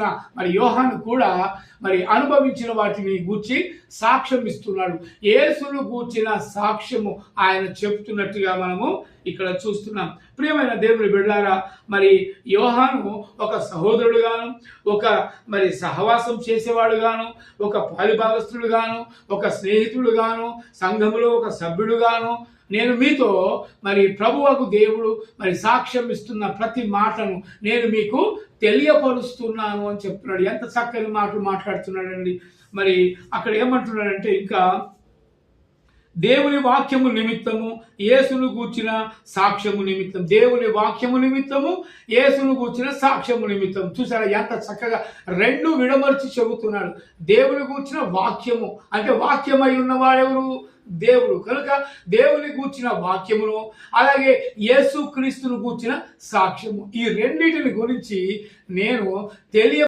రాసిన మరి యోహాను కూడా మరి అనుభవించిన వాటిని గూర్చి సాక్ష్యం ఇస్తున్నాడు. యేసును గూర్చిన సాక్ష్యము ఆయన చెప్తున్నట్టుగా మనము ఇక్కడ చూస్తున్నాం. ప్రియమైన దేవుని బిడ్డారా మరి యోహాను ఒక సహోదరుడుగాను ఒక మరి సహవాసం చేసేవాడుగాను ఒక పాలిభాగస్తుడుగాను ఒక స్నేహితుడుగాను సంఘములో ఒక సభ్యుడుగాను నేను మీతో మరి ప్రభువకు దేవుడు మరి సాక్ష్యం ఇస్తున్న ప్రతి మాటను నేను మీకు తెలియపరుస్తున్నాను అని చెప్తున్నాడు. ఎంత చక్కని మాటలు మాట్లాడుతున్నాడండి. మరి అక్కడ ఏమంటున్నాడంటే ఇంకా దేవుని వాక్యము నిమిత్తము యేసును గూర్చిన సాక్ష్యము నిమిత్తం. దేవుని వాక్యము నిమిత్తము యేసును గూర్చిన సాక్ష్యము నిమిత్తం. చూసారా ఎంత చక్కగా రెండు విడమర్చి చెబుతున్నాడు. దేవుని గూర్చిన వాక్యము. అంటే వాక్యమై ఉన్నవాడెవరు? దేవుడు. కనుక దేవుని గూర్చిన వాక్యమును అలాగే యేసు క్రీస్తును గూర్చిన సాక్ష్యము. ఈ రెండింటిని గురించి నేను తెలియ